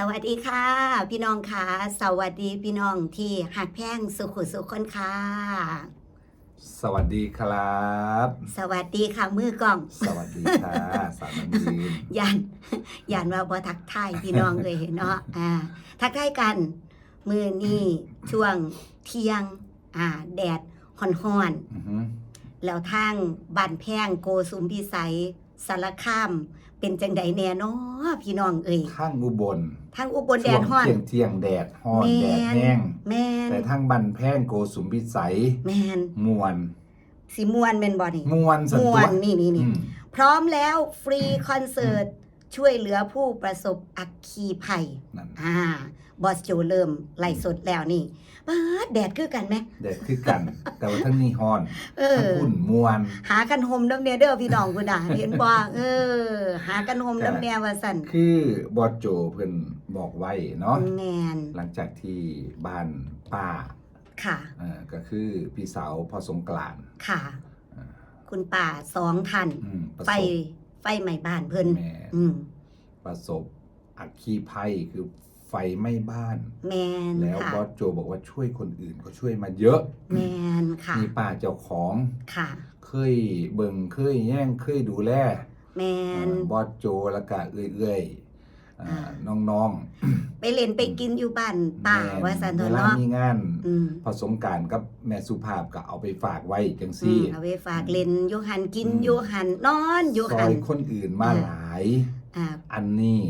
สวัสดีค่ะ พี่น้องค่ะ สวัสดีพี่น้องที่หักแพงสุขุสุขคนค่ะ สวัสดีครับ สวัสดีค่ะมือกล้อง สวัสดีค่ะสามน้ำยืนยันยันว่าบ่ทักทายพี่น้องเลยเนาะอ่าทักทายกัน มือนี่ช่วงเที่ยง อ่า แดดห่อนอือหือๆแล้วทางบ้านแพงโกสุมพิสัยสารคาม เป็นจังใดแน่เนาะพี่น้องเอ่ยข้างอุบลทางอุบลแดช่วดงฮ้อนเที่ยงเที่ยงๆแดดฮ้อนแม่แดดนแห้งแม่นแต่ทั้งบันแพงโกสุมพิสัยแม่นมวนสิมวนเป็นบ่นี่มวนสันมตัววนนี่นี่อืนี่มพร้อมแล้วฟรีคอนเสิร์ตช่วยเหลือผู้ประสบอัคคีภัยนั่นอ่า บอสโจเริ่มไล่สดแล้วนี่ป๊าดแดดคือกันไหมแดดคือกัน แต่ว่าทั้งนี้ฮ้อนเอทั้งอ คุณมวน หากันโฮมน้ำเนียเด้อพี่น้องคุณด่าเห็นบ่เออ หากันโฮมน้ำเนียว่าสั่นคือบอสโจเพิ่นบอกไว้เนาะแมนหลังจากที่บ้านป้าค่ะ เอ่อก็คือพี่สาวพอสงกรานต์ค่ะ อ่าคุณป่าสองท่านอืมประไฟสบไฟใหม่บ้านเพิ่น แม่ อืมประสบอัคคีภัยคือ ไฟไหม้บ้าน แมนแล้วค่ะบอสโจบอกว่าช่วยคนอื่นก็ช่วยมาเยอะ แมนค่ะมีป้าเจ้าของค่ะ เคยเบิ่งเคยแย่งเคยดูแลแมน บอสโจแล้วก็เอื้อยๆอ่าอ่น้องไปเล่นไปกินอยู่บ้านๆป่าแม่ว่าสันเถเวอะลาเนาะมีงาน อืมผสมการกับแม่สุภาพก็เอาไปฝากไว้จังอืซี่ มเอาไปฝากเล่นอยูหันกินอืมอยูหันนอนอยูซหัอนยคนอื่นมาหลาย อ่าอันนี้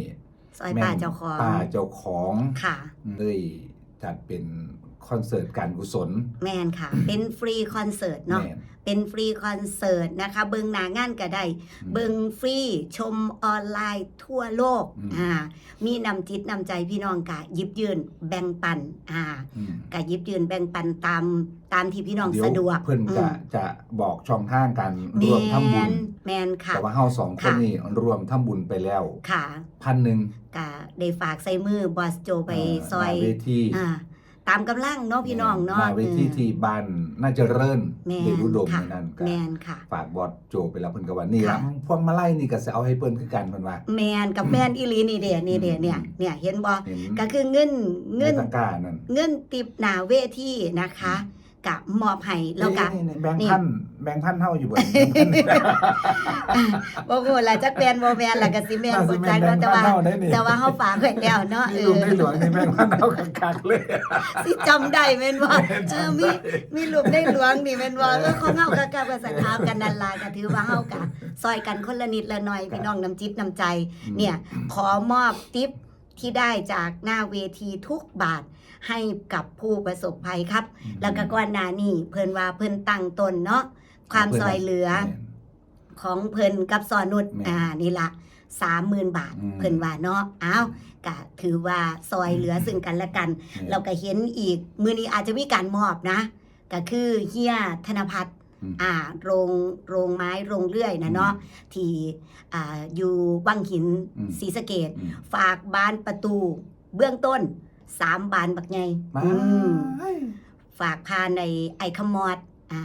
ซอยแม่ป่าเจ้าของป้าเจ้าของค่ะเลยจัดเป็นคอนเสิร์ตการกุศล แมนค่ะ เป็นฟรีคอนเสิร์ตเนาะแม่นเป็นฟรีคอนเสิร์ตนะคะ เบิงหนางานก็ได้อืมเบิงฟรีชมออนไลน์ทั่วโลกอืมอ่ามีนำจิตนำใจพี่น้องกะยิบยืนแบ่งปันอ่าอืมกะยิบยืนแบ่งปันตามตามที่พี่น้องเดี๋ยวสะดวกเพื่อนอืจะมจะบอกช่องทางการแมร่วมทำบุญนแมนค่ะแต่ว่าเฮาสองคนค่ะนี่รวมทำบุญไปแล้วค่ะพันหนึ่ง กะได้ฝากใส่มือบอสโจไปซอยหน้าเวทีอ่าตามกำลังเนาะพี่น้องเนาะหน้าเวทีที่บ้านน่าจะเริ่นแมเดนรุดมค่ะในนั้นก็แมนค่ะ ฝากบอสโจไปแล้วเพิ่นก็ว่านี่ค่ะละพวงมาลัยนี่ก็สิเอาให้เพิ่นคือกันเพิ่นว่า แมนกับแมนอีหลีนี่เดียนี่เดียเนี่ยอืมเนี่ยเห็นบ่เห็นก็คือเงินเงิเงินนตะกร้านั่นเงินติบหนาเวทีนะคะ กะมอบให้แล้วกะนี่ๆแบงค์นี่พันแบงค์พันเฮาอยู่บ่แบงค์พันนี่บ่ฮู้ล่ะจักแม่นบ่แม่นล่ะก็สิแม่นน่าบ่สิแม่จันกแบเนาะงค์แต่ว่าพันเฮาได้นี่แต่ว่าเฮาฝากไว้แล้วเนาะเอนี่ลุองในหลวงนี่แบงค์พันเฮาคักๆเลยสิจำได้แม่นบ่เออมีมีรูปในหลวงนี่แม่นบ่เออของเฮาก็กะว่าสัทธากันนั่นล่ะก็ถือว่าเฮากะซอยกันคนละนิดละหน่อยพี่น้องน้ำจิตน้ำใจ เนี่ยขอมอบทิปที่ได้จากหน้าเวทีทุกบาท ให้กับผู้ประสบภัยครับ แล้วก็ก่อนหน้านี้เพิ่นว่าเพิ่นตั้งตนเนาะความซอยเหลือของเพิ่นกับสอนุชแม่นอ่านี่ละสามหมื่นบาทอืมเพิ่นว่าเนาะอ้าวก็ถือว่าซอยเหลือซึ่งกันและกัน เราก็เห็นอีกมือนี้อาจจะมีการมอบนะ ก็คือเฮียธนพัฒน์อืมอ่าโรงโรงไม้โรงเลื่อยนะเนาะที่อ่าอยู่วังหินอืมศรีสะเกดอืมฝากบานประตูเบื้องต้น สามบานบักไงมาอืมฝากพาในไอคมอดอ่า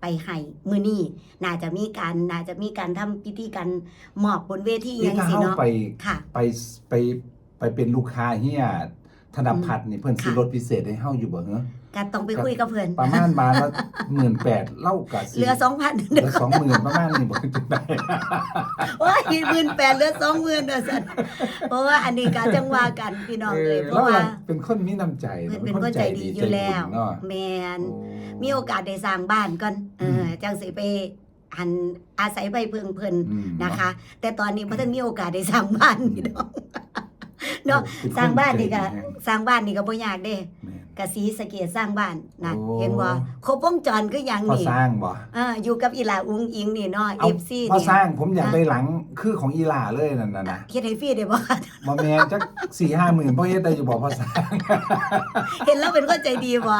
ไปให้มือนี่น่าจะมีการน่าจะมีการทำพิธีการมอบบนเวทีอนี่ย่างถ้าสิเฮาเนาะไปค่ะ ไปไปไปเป็นลูกค้าเฮีย ธนพัฒน์นี่เพิ่นซื้อค่ะรถพิเศษให้เฮาอยู่บ่เหรอก็ต้องไปคุยกับเพื่อนประมาณบาทละ18,000เล่าก็สิเหลือสองพันเหลือ20,000ประมาณนี้บ่จังได๋โอ้ยหมื่นแปดเหลือสองหมื่นเด้อสันเพราะว่าอันนี้การจังว่ากันพี่น้องเลยเพแล้ราะวว่าเป็นคนมีน้ำใจเพิ่นเป็นคนใจดีอยู่แล้วใจบุญเนาะแมนโอ้มีโอกาสได้สร้างบ้านก่อนเออจังสิไปหันอาศัยไปเพิงเพิ่นอืมนะคะ แต่ตอนนี้บ่ทันมีโอกาสได้สร้างบ้านพี่น้อง เนาะป็คสร้างบ้านนี่ก็ใจดีแฮงสร้างบ้านนี่ก็บ่ยากเด้แม่น กะสีสะเกตสร้างบ้านนะโอ้ เห็นบ่ครบวงจรคือหยังพอนี่สร้างบ่เอออยู่กับอีหลาอุ้งอิงนี่เนาะ เอา FC พอนี่สร้างผมอยากได้หลังคือของอีหล่าเลยนั่นน่ะนะเฮ็ดให้ฟรีได้บ่ บ่แม่นจัก4-5หมื่นบ่เฮ็ดได้อยู่บ่พอสร้าง เห็นแล้วเป็นคนใจดีบ่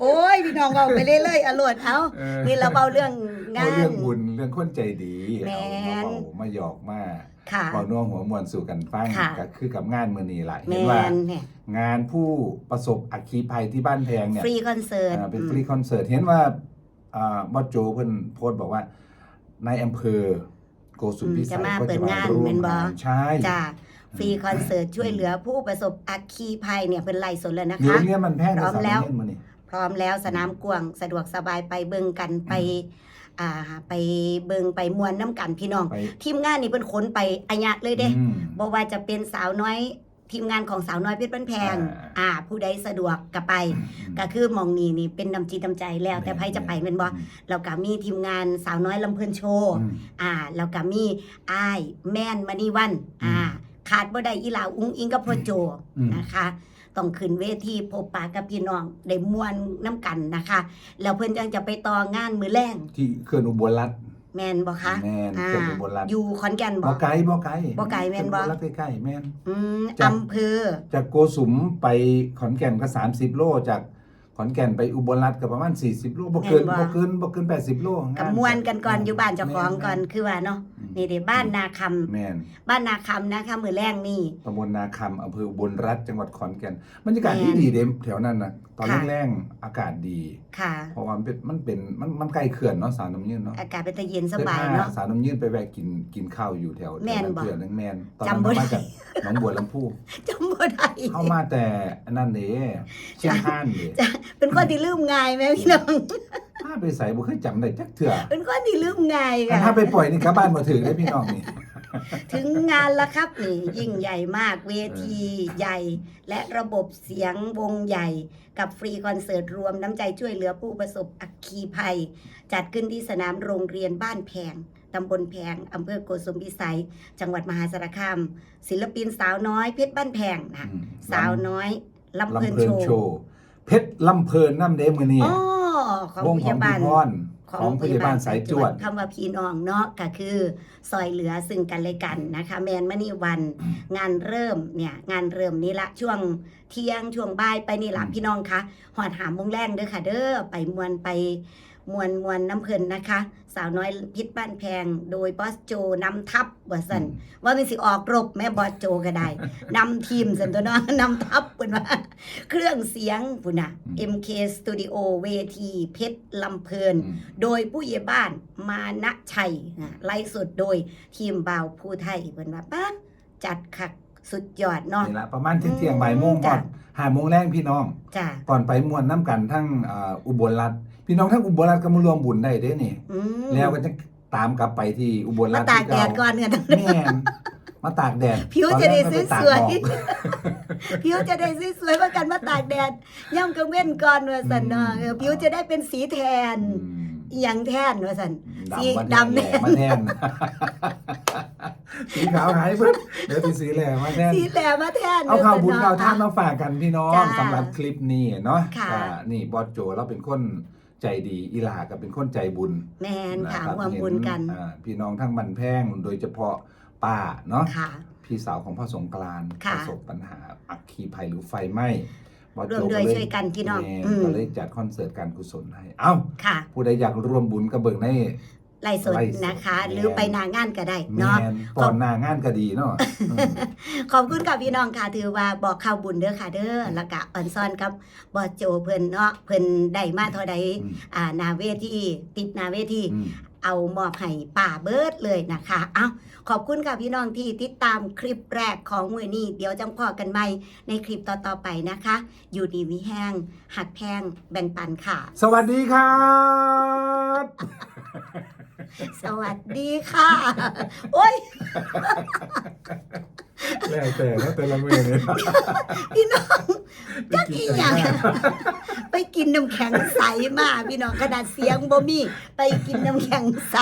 โอ้ยพี่น้องเอาไปเรื่อยๆอรวดเอาเออ นี่เราเบาเรื่องงาเอาน เรื่องบุญเรื่องคนใจดีแม่เอาน มาเบามาหยอกมาค่ะ เบานัวหัวมวลสู่กันฟังค่ะ ก็คือกับงานมื้อนี้ล่ะแมเห็นว่านเนี่ยงานผู้ประสบอัคคีภัยที่บ้านแพงเนี่ย ฟรีคอนเสิร์ต อ่าเป็นฟรีคอนเสิร์ตเห็นว่าอ่าบอสโจเพิ่นโพสต์บอกว่าในอำเภอโกสุมพิสัยก็จะมาร่วมงานใช่จ้าฟรีคอนเสิร์ตช่วยเหลือผู้ประสบอัคคีภัยเนี่ยเป็นไล่สดแล้วนะเดี๋ยวคะเนี้มันแพงพร้อมแล้วสามเดือนมื้อนี้ พร้อมแล้วสนามกวางสะดวกสบายไปเบิงกันไปอ่าไปเบิงไปมวนน้ำกันพี่น้อง ไป ทีมงานนี่เป็นขนไปอัญญะเลยเด้อืม บอกว่าจะเป็นสาวน้อยทีมงานของสาวน้อยเพชรบ้านแพง อ่า อ่า ผู้ใดสะดวกก็ไป ก็คือหมองนี้นี่เป็นนำจิตนำใจแล้ว แต่ไผจะไปเป็นบ่เราก็มีทีมงานสาวน้อยลำเพลินโชว์ อืม อ่าแล้วก็มีอ้ายแม่นมณีวันอ่า ขาดบ่ได้อีหลาอุ้งอิงกับพ่อโจอืม นะคะ ต้องขึ้นเวทีพบปะกับพี่น้องได้ม่วนน้ำกันนะคะแล้วเพิ่นจังจะไปต่องานมือแรงที่เขื่อนอุบลรัฐแม่นบ่คะแม่นอ่าเขื่อนอุบลรัฐอยู่ขอนแก่นบ่บ่ไกลบ่ไกลบ่ไกลแม่นบ่เขื่ออุบลรัฐใกล้ๆแม่นอืมจ้ะอำเภอจากโกสุมไปขอนแก่นก็30 โลจากขอนแก่นไปอุบลรัฐก็ประมาณ 40 โลบ่เกินแม่นบ่บ่เกินบ่เกิน 80 โลกับมวนกันก่อนอยู่บ้านเจ้าของก่อนแม่คือว่าเนาะอืม นี่เด้บ้านนาคำแม่นบ้านนาคำนะคะมือแรงนี่ ตำบลนาคำอำเภออุบลรัฐจังหวัดขอนแก่นบรรยากาศแม่ที่นดีเด้แถวนั้นนะตอนค่ะ แรงๆอากาศดี ค่ะ เพราะว่ามันเป็นมันเป็นมันมันใกล้เขื่อนเนาะสาวน้ำยืนเนาะอากาศเป็นตะเย็นสเคยบายพาเนาะสาวน้ำยืนไปแวะกินกินข้าวอยู่แถวแม่นถวบ่เขื่อนนึงแม่นตอนจำนั้นบ่ เราได้มาจากหนองบัวลำพูจำบ่ได้เข้ามาแต่อันนั้นเด้เชียงคานเด้จ้ะเป็นคนที่ลืมง่ายไหมพี่น้อง ถ้าไปใส่บ่เคยจำได้จักเทื่อเป็นคนที่ลืมง่ายแต่ค่ะถ้าไปปล่อยนี่กลับบ้านบ่ถึงได้พี่น้องนี่ ถึงงานแล้วครับนี่ยิ่งใหญ่มากเวทีใหญ่ และระบบเสียงวงใหญ่ กับฟรีคอนเสิร์ตรวมน้ำใจช่วยเหลือผู้ประสบอัคคีภัย จัดขึ้นที่สนามโรงเรียนบ้านแพงตำบลแพงอำเภอโกสุมพิสัย จังหวัดมหาสารคามศิลปินสาวน้อยเพชรบ้านแพงนะอืมสาวน้อยลำลำเพลินเพลิโชนโชว์ว์ เพชรลำเพลินน้ำเด้มื้อนี้อ๋อของวงพของยาบาพี่ล พรของพยาบาลสายจวด คำว่าพี่น้องเนาะก็คือซอยเหลือซึ่งกันและกันนะคะแมนมณีวันงานเริ่มเนี่ยงานเริ่มนี่ละช่วงเที่ยงช่วงบ่ายไปนี่ละอืม พี่น้องคะหอดหามโมงแรงเด้อค่ะ เด้อไปมวนไป มวนมวนน้ำเพลินนะคะ สาวน้อยพิษบ้านแพง โดยบอสโจนำทัพว่าสันว่ามันสิออกรบแม่บอสโจก็ได้นำทีมสันตัวเนาะนำทัพปุ่นว่า เครื่องเสียงปุ่นน่ะอืม MK Studio เวทีเพชรลำเพลินอืมโดยผู้ใหญ่บ้านมานะชัยนะไล่สดโดยทีมบ่าวผู้ไทยเพิ่นว่าป้าจัดคักสุดยอดเนาะนี่ละประมาณเที่ยงอืมๆบ่ายโมงจ้ะก่อนห้าโมงแรงพี่น้องจ้ะก่อนไปม่วนน้ำกันทั้งอ่าอุบลรัฐ พี่น้องทั้งอุบลรัฐก็มารวมบุญได้เด้นี่ อืมแล้วก็จะตามกลับไปที่อุบลมารัฐตากแดดก่อนเนี่ย แม่นมาตากแดดผิวจะได้ตอนแรกก็ไปตากสวยๆหมอก ผิวจะได้สวยๆว่ากันมาตากแดดย่ำกังเว้นก่อนว่าสันเนาะเออผิวจะได้เป็นสีแทนอืมอหยังแทนว่าสัน สีดำมาแทนดำแหล่มาแทน สีขาวหายเพิ่เดี๋ยวเป็นสีแหล่มาแทน สีแหลมมาแทนเอาข่าวบุญว่ข่าวซั่ท่านเะมาฝากกันพี่น้องจ้าสำหรับคลิปนี้เนาะค่ะ อ่านี่บอสโจเราเป็นคน ใจดีอีหลาก็เป็นคนใจบุญแมนค่ะรับร่วมบุญกันเห็อ่าพี่น้องทั้งบันแพงโดยเฉพาะป้าเนาะค่ะ พี่สาวของพ่อสงกรานต์ค่ะประสบปัญหาอัคคีภัยหรือไฟไหม้บอสร่วมโจด้วยก็เลช่วยกันพี่น้องแม่อืมก็เลยจัดคอนเสิร์ตการกุศลให้ เอ้า ค่ะ ผู้ใดอยากร่วมบุญก็เบิ่งใน ไล่สดไล่สดนะคะแม่นหรือไปหนางานก็ได้แมเนาะนก่อนหน้างานก็ดีเนาะอืมขอบคุณกับพี่น้องค่ะถือว่าบอกข่าวบุญเด้อค่ะเด้อแล้วก็อ่อนซ่อนกับบอสโจเพิ่นเนาะเพิ่นได้มาเท่าใดอืมอ่าหนาเวทีติดหนาเวทีอืมเอามอบให้ป่าเบิร์ดเลยนะคะ เอาขอบคุณกับพี่น้องที่ติดตามคลิปแรกของมือนี้ เดี๋ยวจังพอกันใหม่ในคลิปต่อๆไปนะคะ อยู่ดีมีแห้ง หักแพงแบ่งปันค่ะ สวัสดีครับ สวัสดีค่ะ โอ้ย แล้วแต่แล้วแต่ละเมนูพี่น้องจักอีหยังไปกินน้ำแข็งใสมาพี่น้องขนาดเสียงบ่มี ไปกินน้ำแข็งใส